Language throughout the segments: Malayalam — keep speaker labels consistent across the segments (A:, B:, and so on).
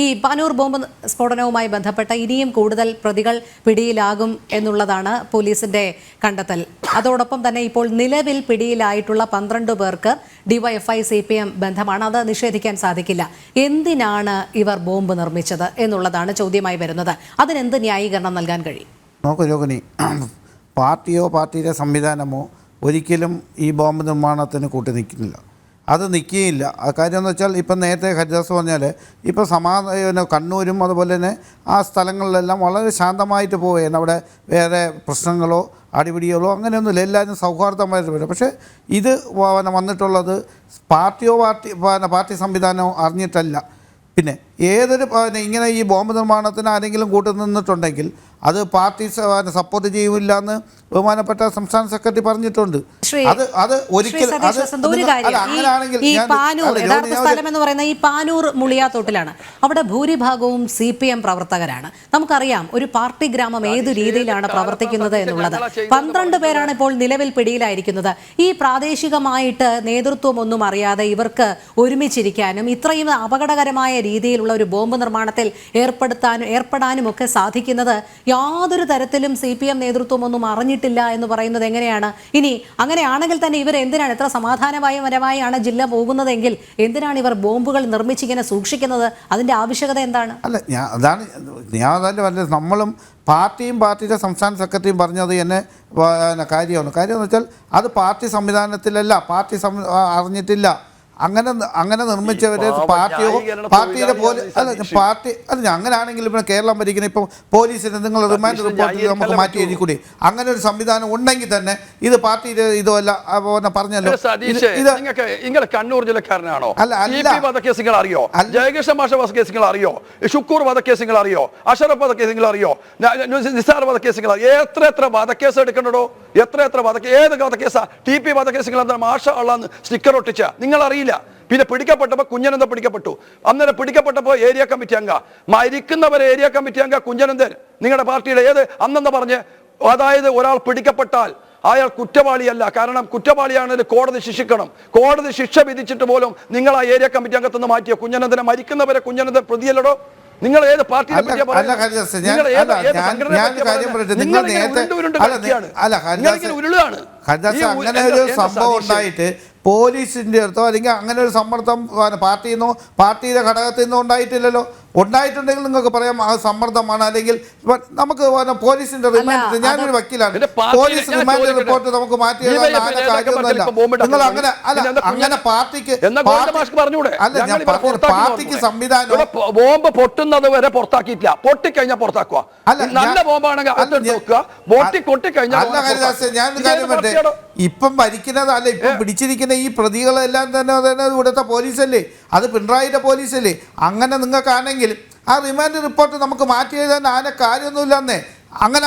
A: ഈ പാനൂർ ബോംബ് സ്ഫോടനവുമായി ബന്ധപ്പെട്ട ഇനിയും കൂടുതൽ പ്രതികൾ പിടിയിലാകും എന്നുള്ളതാണ് പോലീസിന്റെ കണ്ടെത്തൽ. അതോടൊപ്പം തന്നെ ഇപ്പോൾ നിലവിൽ പിടിയിലായിട്ടുള്ള പന്ത്രണ്ട് പേർക്ക് ഡിവൈഎഫ്ഐ സി പി എം ബന്ധമാണ്. അത് നിഷേധിക്കാൻ സാധിക്കില്ല. എന്തിനാണ് ഇവർ ബോംബ് നിർമ്മിച്ചത് എന്നുള്ളതാണ് ചോദ്യമായി വരുന്നത്. അതിനെന്ത് ന്യായീകരണം നൽകാൻ കഴിയും?
B: പാർട്ടിയോ പാർട്ടിയുടെ സംവിധാനമോ ഒരിക്കലും ഈ ബോംബ് നിർമ്മാണത്തിന് കൂട്ടി നിൽക്കുന്നില്ല അത് നിൽക്കുകയില്ല. കാര്യം എന്ന് വെച്ചാൽ ഇപ്പം നേരത്തെ ഹരിദാസ് പറഞ്ഞാൽ ഇപ്പോൾ സമാധാന കണ്ണൂരും അതുപോലെ തന്നെ ആ സ്ഥലങ്ങളിലെല്ലാം വളരെ ശാന്തമായിട്ട് പോവുകയാണ്. അവിടെ വേറെ പ്രശ്നങ്ങളോ അടിപിടികളോ അങ്ങനെയൊന്നുമില്ല. എല്ലാവരും സൗഹാർദ്ദമായിട്ട് വരും. പക്ഷേ ഇത് വന്നിട്ടുള്ളത് പാർട്ടിയോ പാർട്ടി പാർട്ടി സംവിധാനമോ അറിഞ്ഞിട്ടല്ല. പിന്നെ ഏതൊരു പിന്നെ ഇങ്ങനെ ഈ ബോംബ് നിർമ്മാണത്തിന് ആരെങ്കിലും കൂട്ടു നിന്നിട്ടുണ്ടെങ്കിൽ അത് പാർട്ടി സപ്പോർട്ട് ചെയ്യില്ല എന്ന് ബഹുമാനപ്പെട്ട സംസ്ഥാന സെക്രട്ടറി പറഞ്ഞിട്ടുണ്ട്. അത് അത്
A: ശ്രീ
B: ഒരിക്കൽ
A: സതീഷ്
B: അത്
A: വസന്ത്, ഒരു
B: നിങ്ങൾ-
A: കാര്യം.
B: അല്ല, അങ്ങനെയാണെങ്കിൽ
A: ഈ- പാനൂർ
B: അല്ല,
A: യഥാർത്ഥ സ്ഥലം എന്ന് പറയുന്ന ഈ പാനൂർ മുളിയാത്തോട്ടിലാണ്. അവിടെ ഭൂരിഭാഗവും സി പി എം പ്രവർത്തകരാണ്. നമുക്കറിയാം ഒരു പാർട്ടി ഗ്രാമം ഏതു രീതിയിലാണ് പ്രവർത്തിക്കുന്നത് എന്നുള്ളത്. പന്ത്രണ്ട് പേരാണ് ഇപ്പോൾ നിലവിൽ പിടിയിലായിരിക്കുന്നത്. ഈ പ്രാദേശികമായിട്ട് നേതൃത്വം ഒന്നും അറിയാതെ ഇവർക്ക് ഒരുമിച്ചിരിക്കാനും ഇത്രയും അപകടകരമായ രീതിയിലുള്ള ഒരു ബോംബ് നിർമ്മാണത്തിൽ ഏർപ്പെടുത്താനും ഏർപ്പെടാനും ഒക്കെ സാധിക്കുന്നത് യാതൊരു തരത്തിലും സി പി എം നേതൃത്വം ഒന്നും അറിഞ്ഞിട്ടില്ല എന്ന് പറയുന്നത് എങ്ങനെയാണ്? ഇനി അങ്ങനെയാണെങ്കിൽ തന്നെ ഇവർ എന്തിനാണ് എത്ര സമാധാനപരമായാണ് ജില്ല പോകുന്നതെങ്കിൽ എന്തിനാണ് ഇവർ ബോംബുകൾ നിർമ്മിച്ചിങ്ങനെ സൂക്ഷിക്കുന്നത്? അതിന്റെ ആവശ്യകത എന്താണ്?
B: അല്ല ഞാൻ അതാണ് ഞാൻ അതല്ല നമ്മളും പാർട്ടിയും പാർട്ടിയുടെ സംസ്ഥാന സെക്രട്ടറിയും പറഞ്ഞത് എന്നെ കാര്യമാണ്. കാര്യമെന്ന് വെച്ചാൽ അത് പാർട്ടി സംവിധാനത്തിലല്ല. പാർട്ടി അറിഞ്ഞിട്ടില്ല. അങ്ങനെ അങ്ങനെ നിർമ്മിച്ചവര് പാർട്ടിയോ പാർട്ടിയുടെ അല്ല പാർട്ടി അല്ല അങ്ങനെയാണെങ്കിൽ ഇപ്പം കേരളം ഭരിക്കുന്ന ഇപ്പം പോലീസിന് നിങ്ങൾ റിമാൻഡ് റിപ്പോർട്ട് നമുക്ക് മാറ്റി എഴുതി കൂടി അങ്ങനെ ഒരു സംവിധാനം ഉണ്ടെങ്കിൽ തന്നെ ഇത് പാർട്ടിയുടെ ഇതുമല്ല പറഞ്ഞല്ലോ.
C: നിങ്ങൾക്ക് നിങ്ങൾ കണ്ണൂർ ജില്ലക്കാരനാണോ?
B: അല്ല, അല്ല.
C: അറിയോ. ജയകൃഷ്ണ മാഷ കേസുകൾ അറിയോ? ഷുക്കൂർ വധക്കേസുകൾ അറിയോ? അഷറഫ് വധക്കേസുകൾ അറിയോ? നിസാർ വധക്കേസുകൾ അറിയോ? എത്ര എത്ര വധക്കേസ് എടുക്കണ്ടോ എത്ര എത്ര വധക്കേസ് ഏത് വധക്കേസാ? ടി പി വധക്കേസുകൾ എന്താ മാഷ ഉള്ള സ്റ്റിക്കർ ഒട്ടിച്ച. നിങ്ങൾ അറിയില്ല പിന്നെ പിടിക്കപ്പെട്ടപ്പോൾ കുഞ്ഞനന്ദ പിടിക്കപ്പെട്ടു. അന്നേരം പിടിക്കപ്പെട്ടപ്പോൾ ഏരിയ കമ്മിറ്റി അംഗ. മരിക്കുന്നവരെ ഏരിയ കമ്മിറ്റി അംഗ കുഞ്ഞനന്ദൻ നിങ്ങളുടെ പാർട്ടിയുടെ ഏത്? അന്നെന്ന് പറഞ്ഞ്? അതായത് ഒരാൾ പിടിക്കപ്പെട്ടാൽ അയാൾ കുറ്റവാളിയല്ല. കാരണം കുറ്റവാളിയാണെങ്കിൽ കോടതി ശിക്ഷിക്കണം. കോടതി ശിക്ഷ വിധിച്ചിട്ട് പോലും നിങ്ങൾ ആ ഏരിയ കമ്മിറ്റി അംഗത്തുനിന്ന് മാറ്റിയ? കുഞ്ഞനന്ദനെ മരിക്കുന്നവരെ കുഞ്ഞനന്ദൻ പ്രതിയല്ലടോ? നിങ്ങൾ ഏത് പാർട്ടിയെ നിങ്ങൾ ഏത്-
B: അല്ല,
C: ഏത്
B: ഞാൻ-
C: സംഘടനയെ
B: ഞാൻ
C: പറ്റിയാ
B: കാര്യം
C: പറയുന്നത്?
B: പറയട്ടെ, നിങ്ങൾ
C: നിങ്ങളിങ്ങനെ
B: നേരത്തെ-
C: ഉരുണ്ട് ഉരുണ്ട്
B: അല്ല,
C: കളിക്കുകയാണ്.
B: അല്ല, ഹരിദാസ്,
C: നിങ്ങളിങ്ങനെ ഉരുളുകയാണ്.
B: ഹരിദാസ്
C: ഈ ഉ-
B: അങ്ങനെ ഒരു സംഭവം? ഉണ്ടായിട്ട് പോലീസിന്റെ അടുത്തോ അല്ലെങ്കിൽ അങ്ങനെ ഒരു സമ്മർദ്ദം പാർട്ടിയിൽ നിന്നോ പാർട്ടിയുടെ ഘടകത്തിൽ നിന്നോ ഉണ്ടായിട്ടില്ലല്ലോ. ഉണ്ടായിട്ടുണ്ടെങ്കിൽ നിങ്ങൾക്ക് പറയാം ആ സമ്മർദ്ദമാണ്. അല്ലെങ്കിൽ നമുക്ക് പോലീസിന്റെ റിമാൻഡ് ഞാനൊരു വക്കീലാണ്. പോലീസ് റിമാൻഡ് റിപ്പോർട്ട് നമുക്ക് മാറ്റി കാര്യമൊന്നുമല്ല നിങ്ങൾ അങ്ങനെ അല്ല അങ്ങനെ പാർട്ടിക്ക് അല്ല ഞാൻ പാർട്ടിക്ക് സംവിധാനം
C: ബോംബ് പൊട്ടുന്നത് വരെ പുറത്താക്കിയിട്ടില്ല. പൊട്ടിക്കഴിഞ്ഞാൽ പുറത്താക്കുക.
B: അല്ല,
C: നല്ല ബോംബാണെങ്കിൽ ഇതേത്
B: കാര്യം
C: പറ്റേ
B: ഇപ്പം ഭരിക്കുന്നത് അല്ല ഇപ്പം പിടിച്ചിരിക്കുന്ന ഈ പ്രതികളെല്ലാം തന്നെ തന്നെ ഇവിടുത്തെ പോലീസല്ലേ? അത് പിണറായിയുടെ പോലീസല്ലേ അങ്ങനെ നിങ്ങൾക്കാണെങ്കിൽ ആ റിമാൻഡ് റിപ്പോർട്ട് നമുക്ക് മാറ്റി എഴുതാൻ ആന കാര്യമൊന്നുമില്ലെന്നേ. അങ്ങനെ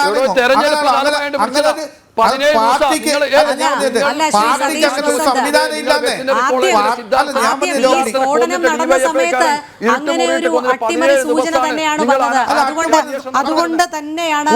A: സ്ഫോടനം നടന്ന സമയത്ത് അങ്ങനെ ഒരു അട്ടിമറി സൂചന തന്നെയാണ് വന്നത്. അതുകൊണ്ട് അതുകൊണ്ട് തന്നെയാണ്.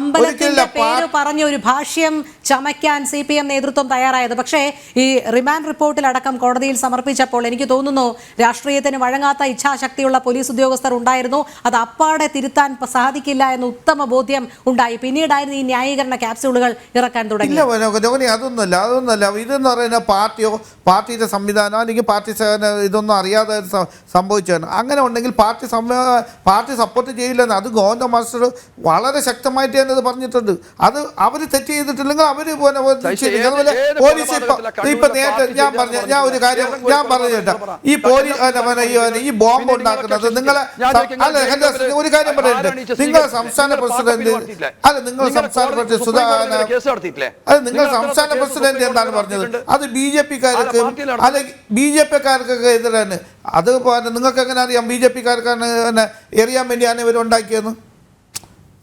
A: അമ്പലത്തിന്റെ പേര് പറഞ്ഞ ഒരു ഭാഷ്യം ചമയ്ക്കാൻ സി പി എം നേതൃത്വം തയ്യാറായത്. പക്ഷേ ഈ റിമാൻഡ് റിപ്പോർട്ടിലടക്കം കോടതിയിൽ സമർപ്പിച്ചപ്പോൾ എനിക്ക് തോന്നുന്നു രാഷ്ട്രീയത്തിന് വഴങ്ങാത്ത ഇച്ഛാശക്തിയുള്ള പോലീസ് ഉദ്യോഗസ്ഥർ ഉണ്ടായിരുന്നു. അത് അപ്പാടെ തിരുത്താൻ സാധിക്കില്ല എന്ന ഉത്തമ ബോധ്യം ഉണ്ടായി. പിന്നീടായിരുന്നു ഈ ന്യായീകരണ ക്യാപ്സ്യൂളുകൾ ഇറക്കാൻ തുടങ്ങി
B: അതൊന്നുമല്ല അതൊന്നുമല്ല ഇതെന്ന് പറയുന്ന പാർട്ടിയോ പാർട്ടിയുടെ സംവിധാനം അല്ലെങ്കിൽ പാർട്ടി സേവന ഇതൊന്നും അറിയാതെ സംഭവിച്ചു സംഭവിച്ചതാണ് അങ്ങനെ ഉണ്ടെങ്കിൽ പാർട്ടി പാർട്ടി സപ്പോർട്ട് ചെയ്യില്ലെന്ന് അത് ഗോവിന്ദ മാസ്റ്റർ വളരെ ശക്തമായിട്ട് തന്നെ അത് പറഞ്ഞിട്ടുണ്ട് അത് അവർ തെറ്റ് ചെയ്തിട്ടില്ലെങ്കിൽ അവർ അതുപോലെ പോലീസ് ഇപ്പൊ നേരത്തെ ഞാൻ പറഞ്ഞ ഞാൻ ഒരു കാര്യം. ഞാൻ പറഞ്ഞു കേട്ടോ ഈ പോലീസ് ഈ ബോംബ് ഉണ്ടാക്കുന്നത് നിങ്ങളെ അല്ല ഒരു കാര്യം പറയട്ടെ
C: സ്വീകരിച്ചത്?
B: സംസ്ഥാന പ്രസിഡന്റ്? അല്ല നിങ്ങൾ സംസ്ഥാന പ്രസിഡന്റ്
C: സുപ്രീം കോടതിയിൽ
B: സുധാ
C: കേസ്
B: അത് നിങ്ങൾ സംസ്ഥാന പ്രസിഡന്റ് എന്താണ് പറഞ്ഞത്? അത് ബി ജെ പിക്കാർക്ക്? അല്ലെങ്കിൽ ബി ജെ പിക്കാർക്കൊക്കെ എതിരാണ്. അത് നിങ്ങൾക്ക് എങ്ങനെ അറിയാം? ബി ജെ പിക്കാർക്കാണ് എറിയാൻ വേണ്ടിയാണ് ഇവർ ഉണ്ടാക്കിയെന്ന്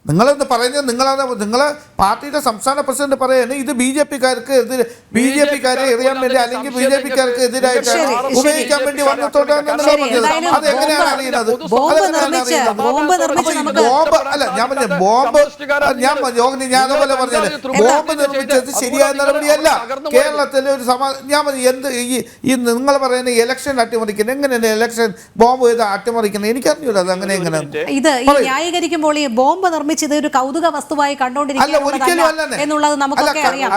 B: നിങ്ങളെന്ന് പറയുന്നത്? നിങ്ങളത് നിങ്ങൾ പാർട്ടിയുടെ സംസ്ഥാന പ്രസിഡന്റ് പറയുന്നത്. ഇത് ബി ജെ പിക്കാർക്ക് എതിരെ ബി ജെ പിക്കാരെ എറിയാൻ വേണ്ടി അല്ലെങ്കിൽ ബി ജെ പിക്കാർക്ക് എതിരായിട്ട്. ഉപയോഗിക്കാൻ വേണ്ടി വന്നത്തോട്ടാണ് നിങ്ങൾ പറഞ്ഞത് അത് എങ്ങനെയാണ് അറിയുന്നത്?
A: ബോംബ് നിർമ്മിച്ച്
B: അല്ല ഞാൻ പറഞ്ഞ ബോംബ് ഞാൻ യോഗി ഞാൻ അതുപോലെ പറഞ്ഞത് ബോംബ് നിർമ്മിച്ചത് ശരിയായ നടപടിയല്ല. കേരളത്തിൽ ഒരു സമാ ഞാൻ പറഞ്ഞു എന്ത് ഈ നിങ്ങൾ പറയുന്ന ഇലക്ഷൻ അട്ടിമറിക്കുന്നത് എങ്ങനെയാണ് ഇലക്ഷൻ ബോംബ് ചെയ്ത് അട്ടിമറിക്കുന്നത്? എനിക്കറിഞ്ഞൂടാ അത് അങ്ങനെ എങ്ങനെ
A: ഇത്. ന്യായീകരിക്കുമ്പോൾ ഈ ബോംബ് സംബന്ധിച്ച് ഇത് ഒരു കൗതുക വസ്തുവായി
B: കണ്ടുകൊണ്ടിരിക്കുകയാണ്
A: എന്നുള്ളത് നമുക്കൊക്കെ അറിയാം.